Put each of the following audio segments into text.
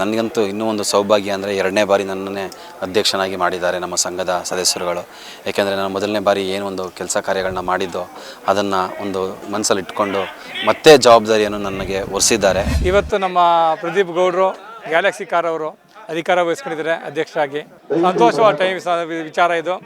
ನನಗಂತೂ ಇನ್ನೂ ಒಂದು ಸೌಭಾಗ್ಯ ಅಂದರೆ ಎರಡನೇ ಬಾರಿ ನನ್ನನ್ನೇ ಅಧ್ಯಕ್ಷನಾಗಿ ಮಾಡಿದ್ದಾರೆ ನಮ್ಮ ಸಂಘದ ಸದಸ್ಯರುಗಳು. ಏಕೆಂದರೆ ನಾನು ಮೊದಲನೇ ಬಾರಿ ಏನು ಒಂದು ಕೆಲಸ ಕಾರ್ಯಗಳನ್ನ ಮಾಡಿದ್ದೋ ಅದನ್ನು ಒಂದು ಮನಸ್ಸಲ್ಲಿ ಇಟ್ಕೊಂಡು ಮತ್ತೆ ಜವಾಬ್ದಾರಿಯನ್ನು ನನಗೆ ಒರೆಸಿದ್ದಾರೆ. ಇವತ್ತು ನಮ್ಮ ಪ್ರದೀಪ್ ಗೌಡರು, ಗ್ಯಾಲಕ್ಸಿ ಕಾರ್ ಅವರು ಅಧಿಕಾರ ವಹಿಸ್ಕೊಂಡಿದ್ದಾರೆ ಅಧ್ಯಕ್ಷರಾಗಿ. ಸಂತೋಷವಾದ ಟೈಮ್ ವಿಚಾರ ಇದು.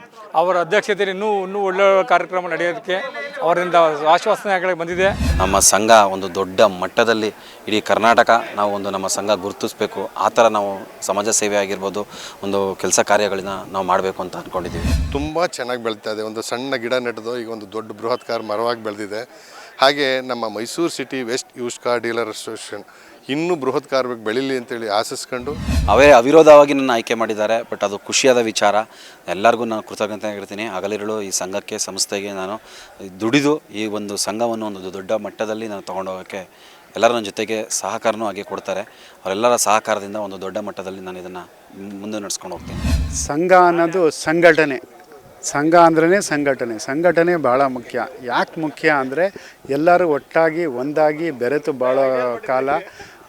ಅವರ ಅಧ್ಯಕ್ಷತೆಯಲ್ಲಿ ಇನ್ನೂ ಇನ್ನೂ ಒಳ್ಳೆಯ ಕಾರ್ಯಕ್ರಮ ನಡೆಯೋದಕ್ಕೆ ಅವರಿಂದ ಆಶ್ವಾಸನೆಗಳಿಗೆ ಬಂದಿದೆ. ನಮ್ಮ ಸಂಘ ಒಂದು ದೊಡ್ಡ ಮಟ್ಟದಲ್ಲಿ ಇಡೀ ಕರ್ನಾಟಕ ನಾವು ಒಂದು ನಮ್ಮ ಸಂಘ ಗುರುತಿಸಬೇಕು. ಆ ಥರ ನಾವು ಸಮಾಜ ಸೇವೆ ಆಗಿರ್ಬೋದು ಒಂದು ಕೆಲಸ ಕಾರ್ಯಗಳನ್ನ ನಾವು ಮಾಡಬೇಕು ಅಂತ ಅಂದ್ಕೊಂಡಿದ್ದೀವಿ ತುಂಬ ಚೆನ್ನಾಗಿ ಬೆಳೀತಾ ಇದೆ. ಒಂದು ಸಣ್ಣ ಗಿಡ ನೆಟ್ಟದು ಈಗ ಒಂದು ದೊಡ್ಡ ಬೃಹತ್ಕಾರ ಮರವಾಗಿ ಬೆಳೆದಿದೆ. ಹಾಗೆ ನಮ್ಮ Mysuru city west used car dealer association ಇನ್ನೂ ಬೃಹತ್ ಕಾರ್ಮಿಕ ಬೆಳೀಲಿ ಅಂತೇಳಿ ಆಶಿಸ್ಕೊಂಡು ಅವೇ ಅವಿರೋಧವಾಗಿ ನನ್ನ ಆಯ್ಕೆ ಮಾಡಿದ್ದಾರೆ ಬಟ್ ಅದು ಖುಷಿಯಾದ ವಿಚಾರ. ಎಲ್ಲರಿಗೂ ನಾನು ಕೃತಜ್ಞತೆ ಆಗಿರ್ತೀನಿ ಹಗಲಿರುಳು ಈ ಸಂಘಕ್ಕೆ ಸಂಸ್ಥೆಗೆ ನಾನು ದುಡಿದು ಈ ಒಂದು ಸಂಘವನ್ನು ಒಂದು ದೊಡ್ಡ ಮಟ್ಟದಲ್ಲಿ ನಾನು ತೊಗೊಂಡೋಗೋಕ್ಕೆ ಎಲ್ಲರ ನನ್ನ ಜೊತೆಗೆ ಸಹಕಾರನೂ ಆಗಿ ಕೊಡ್ತಾರೆ. ಅವರೆಲ್ಲರ ಸಹಕಾರದಿಂದ ಒಂದು ದೊಡ್ಡ ಮಟ್ಟದಲ್ಲಿ ನಾನು ಇದನ್ನು ಮುಂದೆ ನಡೆಸ್ಕೊಂಡು ಹೋಗ್ತೀನಿ. ಸಂಘ ಅನ್ನೋದು ಸಂಘಟನೆ. ಸಂಘ ಅಂದ್ರೇ ಸಂಘಟನೆ. ಸಂಘಟನೆ ಭಾಳ ಮುಖ್ಯ. ಯಾಕೆ ಮುಖ್ಯ ಅಂದರೆ ಎಲ್ಲರೂ ಒಟ್ಟಾಗಿ ಒಂದಾಗಿ ಬೆರೆತು ಬಾಳೋ ಕಾಲ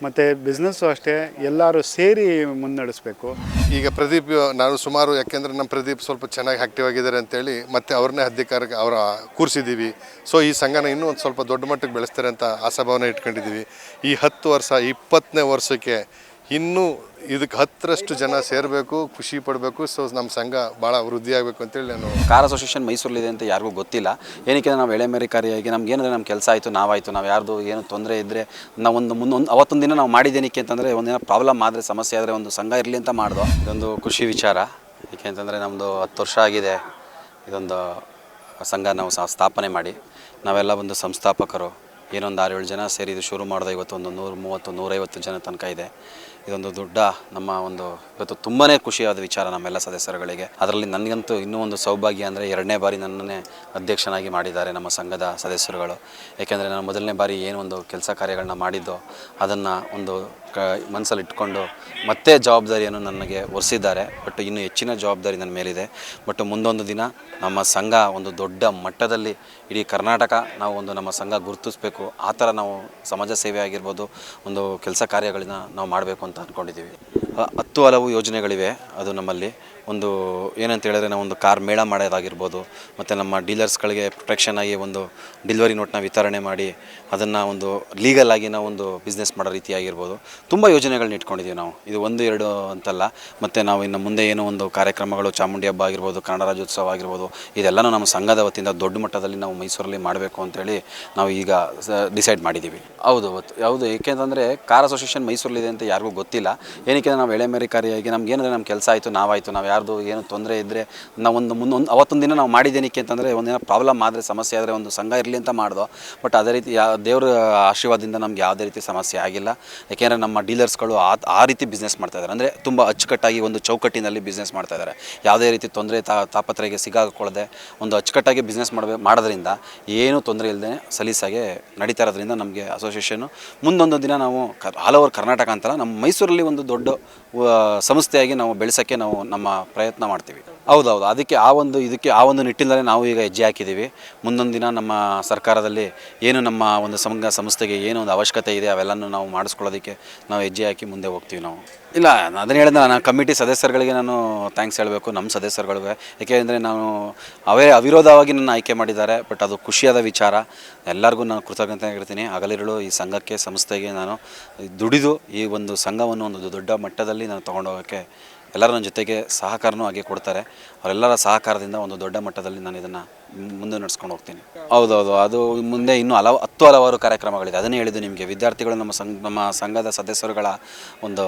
ಮತ್ತು ಬಿಸ್ನೆಸ್ಸು ಅಷ್ಟೇ, ಎಲ್ಲರೂ ಸೇರಿ ಮುನ್ನಡೆಸಬೇಕು. ಈಗ ಪ್ರದೀಪ್, ನಾನು ಸುಮಾರು, ಯಾಕೆಂದರೆ ನಮ್ಮ ಪ್ರದೀಪ್ ಸ್ವಲ್ಪ ಚೆನ್ನಾಗಿ ಆ್ಯಕ್ಟಿವ್ ಆಗಿದ್ದಾರೆ ಅಂತೇಳಿ ಮತ್ತೆ ಅವ್ರನ್ನೇ ಅಧಿಕಾರಕ್ಕೆ, ಅವರ ಕೂರಿಸಿದ್ದೀವಿ ಸೊ ಈ ಸಂಘನ ಇನ್ನೂ ಒಂದು ಸ್ವಲ್ಪ ದೊಡ್ಡ ಮಟ್ಟಕ್ಕೆ ಬೆಳೆಸ್ತಾರೆ ಅಂತ ಆಶಾಭಾವನೆ ಇಟ್ಕೊಂಡಿದ್ದೀವಿ ಈ ಹತ್ತು ವರ್ಷ, ಇಪ್ಪತ್ತನೇ ವರ್ಷಕ್ಕೆ ಇನ್ನೂ ಇದಕ್ಕೆ ಹತ್ತರಷ್ಟು ಜನ ಸೇರಬೇಕು, ಖುಷಿ ಪಡಬೇಕು. ಸೊ ನಮ್ಮ ಸಂಘ ಭಾಳ ವೃದ್ಧಿ ಆಗಬೇಕು ಅಂತೇಳಿ ನಾನು ಕಾರ್ ಅಸೋಸಿಯೇಷನ್ ಮೈಸೂರಲ್ಲಿದೆ ಅಂತ ಯಾರಿಗೂ ಗೊತ್ತಿಲ್ಲ. ಏನಕ್ಕೆ ನಾವು ಎಳೆಮೆರಿಕಾರಿಯಾಗಿ ನಮ್ಗೆ ಏನಂದರೆ ನಮ್ಮ ಕೆಲಸ ಆಯಿತು, ನಾವಾಯಿತು, ನಾವು ಯಾರ್ದು ಏನು ತೊಂದರೆ ಇದ್ದರೆ ನಾವು ಒಂದು ಮುಂದೊಂದು ಅವತ್ತೊಂದು ದಿನ ನಾವು ಮಾಡಿದ್ದೇನಕ್ಕೆ ಅಂತಂದರೆ ಒಂದಿನ ಪ್ರಾಬ್ಲಮ್ ಆದರೆ, ಸಮಸ್ಯೆ ಆದರೆ ಒಂದು ಸಂಘ ಇರಲಿ ಅಂತ ಮಾಡ್ದು. ಇದೊಂದು ಖುಷಿ ವಿಚಾರ. ಏಕೆಂತಂದರೆ ನಮ್ಮದು ಹತ್ತು ವರ್ಷ ಆಗಿದೆ ಇದೊಂದು ಸಂಘ ನಾವು ಸ್ಥಾಪನೆ ಮಾಡಿ. ನಾವೆಲ್ಲ ಒಂದು ಸಂಸ್ಥಾಪಕರು. ಏನೊಂದು ಆರು ಏಳು ಜನ ಸೇರಿ ಇದು ಶುರು ಮಾಡಿದೆ ಇವತ್ತು ಒಂದು ನೂರು ಮೂವತ್ತು ನೂರೈವತ್ತು ಜನ ತನಕ ಇದೆ. ಇದೊಂದು ದೊಡ್ಡ ನಮ್ಮ ಒಂದು ಇವತ್ತು ತುಂಬಾ ಖುಷಿಯಾದ ವಿಚಾರ ನಮ್ಮೆಲ್ಲ ಸದಸ್ಯರುಗಳಿಗೆ. ಅದರಲ್ಲಿ ನನಗಂತೂ ಇನ್ನೂ ಒಂದು ಸೌಭಾಗ್ಯ ಅಂದರೆ ಎರಡನೇ ಬಾರಿ ನನ್ನನ್ನೇ ಅಧ್ಯಕ್ಷನಾಗಿ ಮಾಡಿದ್ದಾರೆ ನಮ್ಮ ಸಂಘದ ಸದಸ್ಯರುಗಳು. ಏಕೆಂದರೆ ನಾನು ಮೊದಲನೇ ಬಾರಿ ಏನು ಒಂದು ಕೆಲಸ ಕಾರ್ಯಗಳನ್ನ ಮಾಡಿದ್ದೋ ಅದನ್ನು ಒಂದು ಕ ಮನಸ್ಸಲ್ಲಿ ಇಟ್ಕೊಂಡು ಮತ್ತೆ ಜವಾಬ್ದಾರಿಯನ್ನು ನನಗೆ ಒರೆಸಿದ್ದಾರೆ. ಬಟ್ ಇನ್ನೂ ಹೆಚ್ಚಿನ ಜವಾಬ್ದಾರಿ ನನ್ನ ಮೇಲಿದೆ. ಬಟ್ ಮುಂದೊಂದು ದಿನ ನಮ್ಮ ಸಂಘ ಒಂದು ದೊಡ್ಡ ಮಟ್ಟದಲ್ಲಿ ಇಡೀ ಕರ್ನಾಟಕ ನಾವು ಒಂದು ನಮ್ಮ ಸಂಘ ಗುರುತಿಸ್ಬೇಕು. ಆ ಥರ ನಾವು ಸಮಾಜ ಸೇವೆ ಆಗಿರ್ಬೋದು, ಒಂದು ಕೆಲಸ ಕಾರ್ಯಗಳನ್ನ ನಾವು ಮಾಡಬೇಕು ಅಂತ ಅಂದ್ಕೊಂಡಿದ್ದೀವಿ. ಹ- ಹತ್ತು ಹಲವು ಯೋಜನೆಗಳಿವೆ ಅದು ನಮ್ಮಲ್ಲಿ. ಒಂದು ಏನಂತ ಹೇಳಿದ್ರೆ ನಾವು ಒಂದು ಕಾರ್ ಮೇಳ ಮಾಡೋದಾಗಿರ್ಬೋದು, ಮತ್ತು ನಮ್ಮ ಡೀಲರ್ಸ್ಗಳಿಗೆ ಪ್ರೊಟೆಕ್ಷನ್ ಆಗಿ ಒಂದು ಡಿಲ್ವರಿ ನೋಟ್ನ ವಿತರಣೆ ಮಾಡಿ ಅದನ್ನು ಒಂದು ಲೀಗಲ್ ಆಗಿ ನಾವು ಒಂದು ಬಿಸ್ನೆಸ್ ಮಾಡೋ ರೀತಿ ಆಗಿರ್ಬೋದು ತುಂಬ ಯೋಜನೆಗಳನ್ನ ಇಟ್ಕೊಂಡಿದ್ದೀವಿ ನಾವು. ಇದು ಒಂದು, ಎರಡು ಅಂತಲ್ಲ. ಮತ್ತು ನಾವು ಇನ್ನು ಮುಂದೆ ಏನೋ ಒಂದು ಕಾರ್ಯಕ್ರಮಗಳು, ಚಾಮುಂಡಿ ಹಬ್ಬ ಆಗಿರ್ಬೋದು, ಕನ್ನಡ ರಾಜ್ಯೋತ್ಸವ ಆಗಿರ್ಬೋದು, ಇದೆಲ್ಲನೂ ನಮ್ಮ ಸಂಘದ ವತಿಯಿಂದ ದೊಡ್ಡ ಮಟ್ಟದಲ್ಲಿ ನಾವು ಮೈಸೂರಲ್ಲಿ ಮಾಡಬೇಕು ಅಂತೇಳಿ ನಾವು ಈಗ ಡಿಸೈಡ್ ಮಾಡಿದ್ದೀವಿ ಹೌದು ಹೌದು. ಏಕೆಂತಂದರೆ ಕಾರ್ ಅಸೋಸಿಯೇಷನ್ ಮೈಸೂರಲ್ಲಿದೆ ಅಂತ ಯಾರಿಗೂ ಗೊತ್ತಿಲ್ಲ. ಏನಕ್ಕೆ ನಾವು ಎಳೆಮೆರಿಕಾರಿಯಾಗಿ ನಮ್ಗೆ ಏನಂದರೆ ನಮ್ಮ ಕೆಲಸ ಆಯಿತು, ನಾವಾಯಿತು, ನಾವು ಯಾರ್ದು ಏನು ತೊಂದರೆ ಇದ್ದರೆ ನಾವು ಒಂದು ಮುಂದೊಂದು ಅವತ್ತೊಂದು ದಿನ ನಾವು ಮಾಡಿದ್ದೇನಕ್ಕೆ ಅಂತಂದರೆ ಒಂದಿನ ಪ್ರಾಬ್ಲಮ್ ಆದರೆ ಸಮಸ್ಯೆ ಆದರೆ ಒಂದು ಸಂಘ ಇರಲಿ ಅಂತ ಮಾಡಿದೋ. ಬಟ್ ಅದೇ ರೀತಿ ಯಾ ದೇವರ ಆಶೀರ್ವಾದದಿಂದ ನಮ್ಗೆ ಯಾವುದೇ ರೀತಿ ಸಮಸ್ಯೆ ಆಗಿಲ್ಲ. ಯಾಕೆಂದರೆ ನಮ್ಮ ಡೀಲರ್ಸ್ಗಳು ಆ ಆ ರೀತಿ ಬಿಸ್ನೆಸ್ ಮಾಡ್ತಾ ಇದ್ದಾರೆ ಅಂದರೆ ತುಂಬ ಅಚ್ಚುಕಟ್ಟಾಗಿ ಒಂದು ಚೌಕಟ್ಟಿನಲ್ಲಿ ಬಿಸ್ನೆಸ್ ಮಾಡ್ತಾ ಇದ್ದಾರೆ ಯಾವುದೇ ರೀತಿ ತೊಂದರೆ ತಾಪತ್ರೆಗೆ ಸಿಗಾಕೊಳ್ಳದೆ ಒಂದು ಅಚ್ಚುಕಟ್ಟಾಗಿ ಬಿಸ್ನೆಸ್ ಮಾಡಬೇಕು ಮಾಡೋದ್ರಿಂದ ಏನೂ ತೊಂದರೆ ಇಲ್ಲದೆ ಸಲೀಸಾಗಿ ನಡೀತಾ ಇರೋದ್ರಿಂದ ನಮಗೆ ಅಸೋಸಿಯೇಷನ್ನು ಮುಂದೊಂದು ದಿನ ನಾವು ಆಲ್ ಓವರ್ ಕರ್ನಾಟಕ ಅಂತಲ್ಲ ನಮ್ಮ ಮೈಸೂರಲ್ಲಿ ಒಂದು ದೊಡ್ಡ ಸಂಸ್ಥೆಯಾಗಿ ನಾವು ಬೆಳೆಸೋಕ್ಕೆ ನಾವು ನಮ್ಮ ಪ್ರಯತ್ನ ಮಾಡ್ತೀವಿ. ಹೌದೌದು, ಅದಕ್ಕೆ ಆ ಒಂದು, ಇದಕ್ಕೆ ಆ ಒಂದು ನಿಟ್ಟಿನಲ್ಲೇ ನಾವು ಈಗ ಹೆಜ್ಜೆ ಹಾಕಿದ್ದೀವಿ. ಮುಂದೊಂದು ದಿನ ನಮ್ಮ ಸರ್ಕಾರದಲ್ಲಿ ಏನು ನಮ್ಮ ಒಂದು ಸಂಘ, ಸಂಸ್ಥೆಗೆ ಏನು ಒಂದು ಅವಶ್ಯಕತೆ ಇದೆ, ಅವೆಲ್ಲನೂ ನಾವು ಮಾಡಿಸ್ಕೊಳ್ಳೋದಕ್ಕೆ ನಾವು ಹೆಜ್ಜೆ ಹಾಕಿ ಮುಂದೆ ಹೋಗ್ತೀವಿ ನಾವು. ಇಲ್ಲ ನಾನು ಅದನ್ನು ಹೇಳಿದ್ರೆ ನಾನು, ಕಮಿಟಿ ಸದಸ್ಯರುಗಳಿಗೆ ನಾನು ಥ್ಯಾಂಕ್ಸ್ ಹೇಳಬೇಕು, ನಮ್ಮ ಸದಸ್ಯರುಗಳಿಗೆ. ಏಕೆಂದರೆ ನಾನು ಅವೇ ಅವಿರೋಧವಾಗಿ ನನ್ನ ಆಯ್ಕೆ ಮಾಡಿದ್ದಾರೆ ಬಟ್ ಅದು ಖುಷಿಯಾದ ವಿಚಾರ. ಎಲ್ಲರಿಗೂ ನಾನು ಕೃತಜ್ಞತೆ ಹೇಳ್ತೀನಿ. ಹಗಲಿರುಳು ಈ ಸಂಘಕ್ಕೆ, ಸಂಸ್ಥೆಗೆ ನಾನು ದುಡಿದು ಈ ಒಂದು ಸಂಘವನ್ನು ಒಂದು ದೊಡ್ಡ ಮಟ್ಟದಲ್ಲಿ ನಾನು ತೊಗೊಂಡೋಗೋಕ್ಕೆ ಎಲ್ಲರ ನನ್ನ ಜೊತೆಗೆ ಸಹಕಾರನೂ ಹಾಗೆ ಕೊಡ್ತಾರೆ. ಅವರೆಲ್ಲರ ಸಹಕಾರದಿಂದ ಒಂದು ದೊಡ್ಡ ಮಟ್ಟದಲ್ಲಿ ನಾನು ಇದನ್ನು ಮುಂದೆ ನಡೆಸ್ಕೊಂಡು ಹೋಗ್ತೀನಿ. ಹೌದೌದು, ಅದು ಮುಂದೆ ಇನ್ನೂ ಹಲವು, ಹತ್ತು ಹಲವಾರು ಕಾರ್ಯಕ್ರಮಗಳಿದೆ. ಅದನ್ನೇ ಹೇಳಿದ್ದು ನಿಮಗೆ. ವಿದ್ಯಾರ್ಥಿಗಳು ನಮ್ಮ ಸಂಘ, ನಮ್ಮ ಸಂಘದ ಸದಸ್ಯರುಗಳ ಒಂದು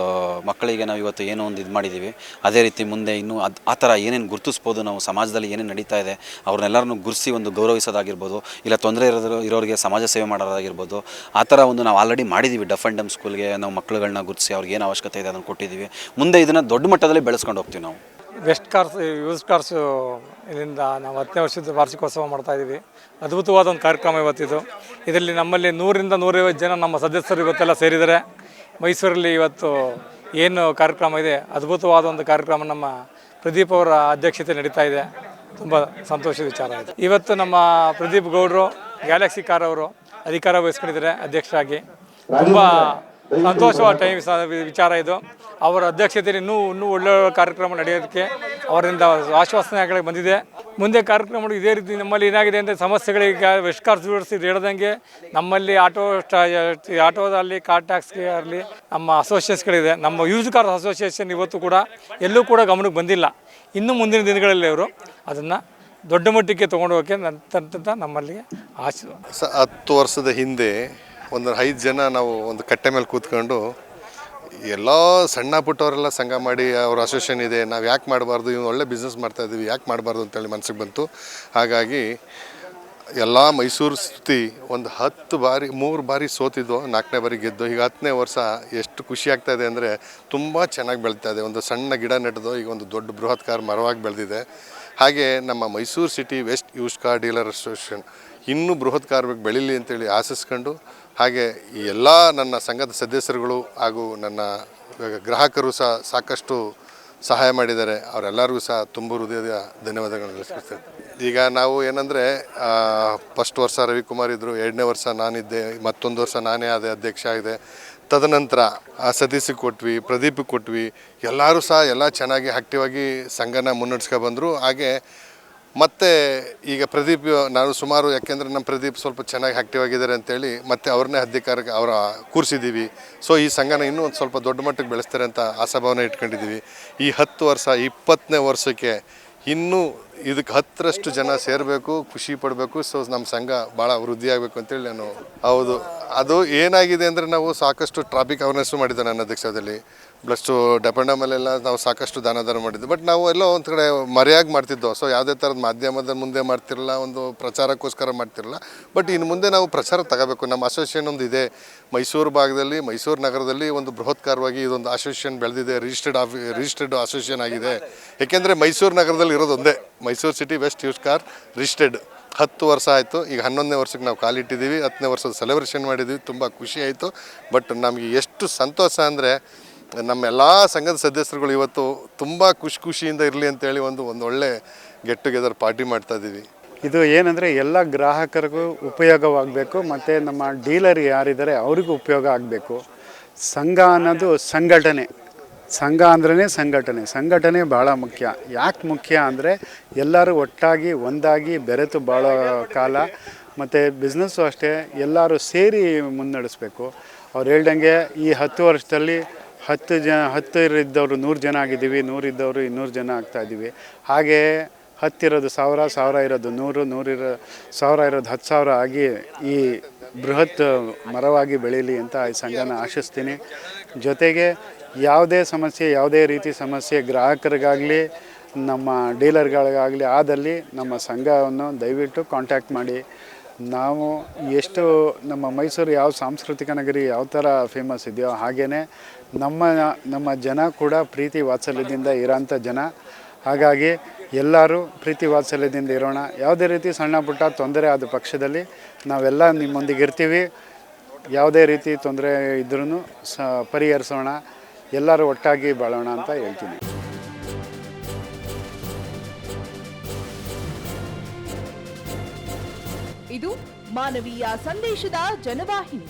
ಮಕ್ಕಳಿಗೆ ನಾವು ಇವತ್ತು ಏನೋ ಒಂದು ಇದು ಮಾಡಿದ್ದೀವಿ. ಅದೇ ರೀತಿ ಮುಂದೆ ಇನ್ನೂ ಅದು, ಆ ಥರ ಏನೇನು ಗುರುತಿಸ್ಬೋದು ನಾವು ಸಮಾಜದಲ್ಲಿ ಏನೇನು ನಡೀತಾ ಇದೆ, ಅವ್ರನ್ನೆಲ್ಲರನ್ನು ಗುರುಸಿ ಒಂದು ಗೌರವಿಸೋದಾಗಿರ್ಬೋದು, ಇಲ್ಲ ತೊಂದರೆ ಇರೋದ್ರ ಇರೋರಿಗೆ ಸಮಾಜ ಸೇವೆ ಮಾಡೋದಾಗಿರ್ಬೋದು ಆ ಥರ ಒಂದು ನಾವು ಆಲ್ರೆಡಿ ಮಾಡಿದ್ದೀವಿ. ಡಫ್ ಆ್ಯಂಡ್ ಡಮ್ ಸ್ಕೂಲ್ಗೆ ನಾವು ಮಕ್ಕಳುಗಳನ್ನ ಗುರುತಿಸಿ ಅವ್ರಿಗೆ ಏನು ಅವಶ್ಯಕತೆ ಇದೆ ಅದನ್ನು ಕೊಟ್ಟಿದ್ದೀವಿ. ಮುಂದೆ ಇದನ್ನು ದೊಡ್ಡ ಮಟ್ಟದಲ್ಲಿ ಬೆಳೆಸ್ಕೊಂಡು ಹೋಗ್ತೀವಿ ನಾವು. ಬೆಸ್ಟ್ ಕಾರ್ಸ್, ಯೂಸ್ ಕಾರ್ಸು ಇದರಿಂದ ನಾವು ಹತ್ತನೇ ವರ್ಷದ ವಾರ್ಷಿಕೋತ್ಸವ ಮಾಡ್ತಾ ಇದ್ದೀವಿ ಅದ್ಭುತವಾದ ಒಂದು ಕಾರ್ಯಕ್ರಮ ಇವತ್ತಿದು. ಇದರಲ್ಲಿ ನಮ್ಮಲ್ಲಿ ನೂರಿಂದ ನೂರೈವತ್ತು ಜನ ನಮ್ಮ ಸದಸ್ಯರು ಇವತ್ತೆಲ್ಲ ಸೇರಿದ್ದಾರೆ. ಮೈಸೂರಲ್ಲಿ ಇವತ್ತು ಏನು ಕಾರ್ಯಕ್ರಮ ಇದೆ? ಅದ್ಭುತವಾದ ಒಂದು ಕಾರ್ಯಕ್ರಮ ನಮ್ಮ ಪ್ರದೀಪ್ ಅವರ ಅಧ್ಯಕ್ಷತೆ ನಡೀತಾ ಇದೆ. ತುಂಬ ಸಂತೋಷದ ವಿಚಾರ ಇದೆ. ಇವತ್ತು ನಮ್ಮ ಪ್ರದೀಪ್ ಗೌಡರು, ಗ್ಯಾಲಕ್ಸಿ ಕಾರ್ ಅವರು ಅಧಿಕಾರ ವಹಿಸ್ಕೊಂಡಿದ್ದಾರೆ ಅಧ್ಯಕ್ಷರಾಗಿ. ತುಂಬ ಸಂತೋಷವಾದ ಟೈಮ್ ವಿಚಾರ ಇದು. ಅವರ ಅಧ್ಯಕ್ಷತೆಯಲ್ಲಿ ಇನ್ನೂ ಇನ್ನೂ ಒಳ್ಳೆ ಕಾರ್ಯಕ್ರಮ ನಡೆಯೋದಕ್ಕೆ ಅವರಿಂದ ಆಶ್ವಾಸನೆಗಳು ಬಂದಿದೆ. ಮುಂದೆ ಕಾರ್ಯಕ್ರಮಗಳು ಇದೇ ರೀತಿ ನಮ್ಮಲ್ಲಿ ಏನಾಗಿದೆ ಅಂದರೆ ಸಮಸ್ಯೆಗಳಿಗೆ ವೆಸ್ಟ್ ಕಾರ್ಸ್ ಹೇಳ್ದಂಗೆ ನಮ್ಮಲ್ಲಿ ಆಟೋ ಆಟೋದಲ್ಲಿ ಕಾರ್ ಟ್ಯಾಕ್ಸ್ಗೆ ಆಗಲಿ ನಮ್ಮ ಅಸೋಸಿಯೇಷನ್ಗಳಿದೆ ನಮ್ಮ ಯೂಸ್ ಕಾರ್ ಅಸೋಸಿಯೇಷನ್ ಇವತ್ತು ಕೂಡ ಎಲ್ಲೂ ಕೂಡ ಗಮನಕ್ಕೆ ಬಂದಿಲ್ಲ. ಇನ್ನೂ ಮುಂದಿನ ದಿನಗಳಲ್ಲಿ ಅವರು ಅದನ್ನು ದೊಡ್ಡ ಮಟ್ಟಕ್ಕೆ ತೊಗೊಂಡು ಹೋಗೋಕ್ಕೆ ನಂತರ ನಮ್ಮಲ್ಲಿ ಆಶೆ ಹತ್ತು ವರ್ಷದ ಹಿಂದೆ ಒಂದು ಐದು ಜನ ನಾವು ಒಂದು ಕಟ್ಟೆ ಮೇಲೆ ಕೂತ್ಕೊಂಡು, ಎಲ್ಲ ಸಣ್ಣ ಪುಟ್ಟವರೆಲ್ಲ ಸಂಘ ಮಾಡಿ ಅವ್ರ ಅಸೋಸಿಯೇಷನ್ ಇದೆ, ನಾವು ಯಾಕೆ ಮಾಡಬಾರ್ದು, ಇವ್ನು ಒಳ್ಳೆ ಬಿಸ್ನೆಸ್ ಮಾಡ್ತಾ ಇದ್ದೀವಿ ಯಾಕೆ ಮಾಡಬಾರ್ದು ಅಂತೇಳಿ ಮನಸ್ಸಿಗೆ ಬಂತು. ಹಾಗಾಗಿ ಎಲ್ಲ ಮೈಸೂರು ಸುತ್ತಿ ಒಂದು ಹತ್ತು ಬಾರಿ, ಮೂರು ಬಾರಿ ಸೋತಿದ್ದು ನಾಲ್ಕನೇ ಬಾರಿ ಗೆದ್ದು. ಈಗ ಹತ್ತನೇ ವರ್ಷ ಎಷ್ಟು ಖುಷಿ ಆಗ್ತಾ ಇದೆ ಅಂದರೆ ತುಂಬ ಚೆನ್ನಾಗಿ ಬೆಳೀತಾ ಇದೆ. ಒಂದು ಸಣ್ಣ ಗಿಡ ನೆಟ್ಟದು ಈಗ ಒಂದು ದೊಡ್ಡ ಬೃಹತ್ ಕಾರ್ ಮರವಾಗಿ ಬೆಳೆದಿದೆ. ಹಾಗೆ ನಮ್ಮ Mysuru city west used car dealer association ಇನ್ನೂ ಬೃಹತ್ ಕಾರ್ಮಿಕ ಬೆಳೀಲಿ ಅಂತೇಳಿ ಆಶಿಸ್ಕೊಂಡು, ಹಾಗೆ ಈ ಎಲ್ಲ ನನ್ನ ಸಂಘದ ಸದಸ್ಯರುಗಳು ಹಾಗೂ ನನ್ನ ಗ್ರಾಹಕರು ಸಹ ಸಾಕಷ್ಟು ಸಹಾಯ ಮಾಡಿದ್ದಾರೆ. ಅವರೆಲ್ಲರಿಗೂ ಸಹ ತುಂಬ ಹೃದಯದ ಧನ್ಯವಾದಗಳನ್ನು ತಿಳಿಸ್ಕೊಡ್ತೇನೆ. ಈಗ ನಾವು ಏನಂದರೆ ಫಸ್ಟ್ ವರ್ಷ ರವಿಕುಮಾರ್ ಇದ್ದರು ಎರಡನೇ ವರ್ಷ ನಾನಿದ್ದೆ, ಮತ್ತೊಂದು ವರ್ಷ ನಾನೇ ಆದೆ ಅಧ್ಯಕ್ಷ ಆಗಿದೆ. ತದನಂತರ ಸತೀಶಿಗೆ ಕೊಟ್ವಿ ಪ್ರದೀಪಿಗೆ ಕೊಟ್ವಿ, ಎಲ್ಲರೂ ಸಹ ಎಲ್ಲ ಚೆನ್ನಾಗಿ ಆ್ಯಕ್ಟಿವ್ ಆಗಿ ಸಂಘನ ಮುನ್ನಡೆಸ್ಕೊಬಂದರು ಹಾಗೆ ಮತ್ತೆ ಈಗ ಪ್ರದೀಪ್, ನಾನು ಸುಮಾರು, ಯಾಕೆಂದರೆ ನಮ್ಮ ಪ್ರದೀಪ್ ಸ್ವಲ್ಪ ಚೆನ್ನಾಗಿ ಆ್ಯಕ್ಟಿವ್ ಆಗಿದ್ದಾರೆ ಅಂತೇಳಿ ಮತ್ತೆ ಅವ್ರನ್ನೇ ಅಧಿಕಾರಕ್ಕೆ ಅವರ ಕೂರಿಸಿದ್ದೀವಿ. ಸೊ ಈ ಸಂಘನ ಇನ್ನೂ ಒಂದು ಸ್ವಲ್ಪ ದೊಡ್ಡ ಮಟ್ಟಕ್ಕೆ ಬೆಳೆಸ್ತಾರೆ ಅಂತ ಆಸಾಭಾವನೆ ಇಟ್ಕೊಂಡಿದ್ದೀವಿ. ಈ ಹತ್ತು ವರ್ಷ, ಇಪ್ಪತ್ತನೇ ವರ್ಷಕ್ಕೆ ಇನ್ನೂ ಇದಕ್ಕೆ ಹತ್ತರಷ್ಟು ಜನ ಸೇರಬೇಕು, ಖುಷಿ ಪಡಬೇಕು. ಸೊ ನಮ್ಮ ಸಂಘ ಭಾಳ ವೃದ್ಧಿ ಆಗಬೇಕು ಅಂತೇಳಿ ನಾನು ಹೌದು. ಅದು ಏನಾಗಿದೆ ಅಂದರೆ ನಾವು ಸಾಕಷ್ಟು ಟ್ರಾಫಿಕ್ ಅವೇರ್ನೆಸ್ಸು ಮಾಡಿದ್ದೆ ನನ್ನ ಅಧ್ಯಕ್ಷದಲ್ಲಿ ಪ್ಲಸ್ಟು ಡೆಪೆಂಡಮಲ್ಲೆಲ್ಲ ನಾವು ಸಾಕಷ್ಟು ದಾನ ದಾನ ಮಾಡಿದ್ದು. ಬಟ್ ನಾವು ಎಲ್ಲ ಒಂದು ಕಡೆ ಮರೆಯಾಗಿ ಮಾಡ್ತಿದ್ದೋ ಸೊ ಯಾವುದೇ ಥರದ ಮಾಧ್ಯಮದ ಮುಂದೆ ಮಾಡ್ತಿರಲ್ಲ ಒಂದು ಪ್ರಚಾರಕ್ಕೋಸ್ಕರ ಮಾಡ್ತಿರಲ್ಲ ಬಟ್ ಇನ್ನು ಮುಂದೆ ನಾವು ಪ್ರಚಾರ ತಗೋಬೇಕು. ನಮ್ಮ ಅಸೋಸಿಯೇಷನ್ ಒಂದು ಇದೆ. ಮೈಸೂರು ಭಾಗದಲ್ಲಿ, ಮೈಸೂರು ನಗರದಲ್ಲಿ ಒಂದು ಬೃಹತ್ಕಾರವಾಗಿ ಇದೊಂದು ಅಸೋಸಿಯೇಷನ್ ಬೆಳೆದಿದೆ. ರಿಜಿಸ್ಟರ್ಡ್ ಆಫಿ ರಿಜಿಸ್ಟರ್ಡ್ ಅಸೋಸಿಯೇಷನ್ ಆಗಿದೆ. ಏಕೆಂದರೆ ಮೈಸೂರು ನಗರದಲ್ಲಿ ಇರೋದೊಂದೇ Mysuru city west used car registered. ಹತ್ತು ವರ್ಷ ಆಯಿತು. ಈಗ ಹನ್ನೊಂದನೇ ವರ್ಷಕ್ಕೆ ನಾವು ಕಾಲಿಟ್ಟಿದ್ದೀವಿ ಹತ್ತನೇ ವರ್ಷದ ಸೆಲೆಬ್ರೇಷನ್ ಮಾಡಿದ್ದೀವಿ. ತುಂಬ ಖುಷಿ ಆಯಿತು. ಬಟ್ ನಮಗೆ ಎಷ್ಟು ಸಂತೋಷ ಅಂದರೆ ನಮ್ಮ ಎಲ್ಲ ಸಂಘದ ಸದಸ್ಯರುಗಳು ಇವತ್ತು ತುಂಬ ಖುಷಿ ಖುಷಿಯಿಂದ ಇರಲಿ ಅಂತೇಳಿ ಒಂದು ಒಂದು ಒಳ್ಳೆ ಗೆಟ್ ಟುಗೆದರ್ ಪಾರ್ಟಿ ಮಾಡ್ತಾ ಇದ್ದೀವಿ. ಇದು ಏನಂದರೆ ಎಲ್ಲ ಗ್ರಾಹಕರಿಗೂ ಉಪಯೋಗವಾಗಬೇಕು. ಮತ್ತು ನಮ್ಮ ಡೀಲರ್ ಯಾರಿದ್ದಾರೆ, ಅವ್ರಿಗೂ ಉಪಯೋಗ ಆಗಬೇಕು. ಸಂಘ ಅನ್ನೋದು ಸಂಘಟನೆ. ಸಂಘ ಅಂದ್ರೇ ಸಂಘಟನೆ. ಸಂಘಟನೆ ಭಾಳ ಮುಖ್ಯ. ಯಾಕೆ ಮುಖ್ಯ ಅಂದರೆ ಎಲ್ಲರೂ ಒಟ್ಟಾಗಿ, ಒಂದಾಗಿ ಬೆರೆತು ಬಾಳೋ ಕಾಲ. ಮತ್ತು ಬಿಸ್ನೆಸ್ಸು ಅಷ್ಟೇ, ಎಲ್ಲರೂ ಸೇರಿ ಮುನ್ನಡೆಸ್ಬೇಕು. ಅವ್ರು ಹೇಳ್ದಂಗೆ ಈ ಹತ್ತು ವರ್ಷದಲ್ಲಿ ಹತ್ತು ಜನ ಹತ್ತು ಇದ್ದವರು ನೂರು ಜನ ಆಗಿದ್ದೀವಿ ನೂರಿದ್ದವರು ಇನ್ನೂರು ಜನ ಆಗ್ತಾ ಇದ್ದೀವಿ. ಹಾಗೆ ಹತ್ತಿರೋದು ಸಾವಿರ ಸಾವಿರ ಇರೋದು ನೂರು ನೂರಿರೋ ಸಾವಿರ ಇರೋದು ಹತ್ತು ಸಾವಿರ ಆಗಿ ಈ ಬೃಹತ್ ಮರವಾಗಿ ಬೆಳೀಲಿ ಅಂತ ಈ ಸಂಘನ ಆಶಿಸ್ತೀನಿ. ಜೊತೆಗೆ ಯಾವುದೇ ಸಮಸ್ಯೆ, ಯಾವುದೇ ರೀತಿ ಸಮಸ್ಯೆ ಗ್ರಾಹಕರಿಗಾಗಲಿ, ನಮ್ಮ ಡೀಲರ್ಗಳಿಗಾಗಲಿ ಆದಲ್ಲಿ ನಮ್ಮ ಸಂಘವನ್ನು ದಯವಿಟ್ಟು ಕಾಂಟ್ಯಾಕ್ಟ್ ಮಾಡಿ. ನಾವು ಎಷ್ಟು ನಮ್ಮ ಮೈಸೂರು ಯಾವ ಸಾಂಸ್ಕೃತಿಕ ನಗರಿ ಯಾವ ಥರ ಫೇಮಸ್ ಇದೆಯೋ ಹಾಗೆಯೇ ನಮ್ಮ ನಮ್ಮ ಜನ ಕೂಡ ಪ್ರೀತಿ ವಾತ್ಸಲ್ಯದಿಂದ ಇರೋಂಥ ಜನ. ಹಾಗಾಗಿ ಎಲ್ಲರೂ ಪ್ರೀತಿ ವಾತ್ಸಲ್ಯದಿಂದ ಇರೋಣ. ಯಾವುದೇ ರೀತಿ ಸಣ್ಣ ಪುಟ್ಟ ತೊಂದರೆ ಆದ ಪಕ್ಷದಲ್ಲಿ ನಾವೆಲ್ಲ ನಿಮ್ಮೊಂದಿಗೆ ಇರ್ತೀವಿ. ಯಾವುದೇ ರೀತಿ ತೊಂದರೆ ಇದ್ರೂ ಸ, ಪರಿಹರಿಸೋಣ. ಎಲ್ಲರೂ ಒಟ್ಟಾಗಿ ಬಾಳೋಣ ಅಂತ ಹೇಳ್ತೀನಿ. ಇದು ಮಾನವೀಯ ಸಂದೇಶದ ಜನವಾಹಿನಿ.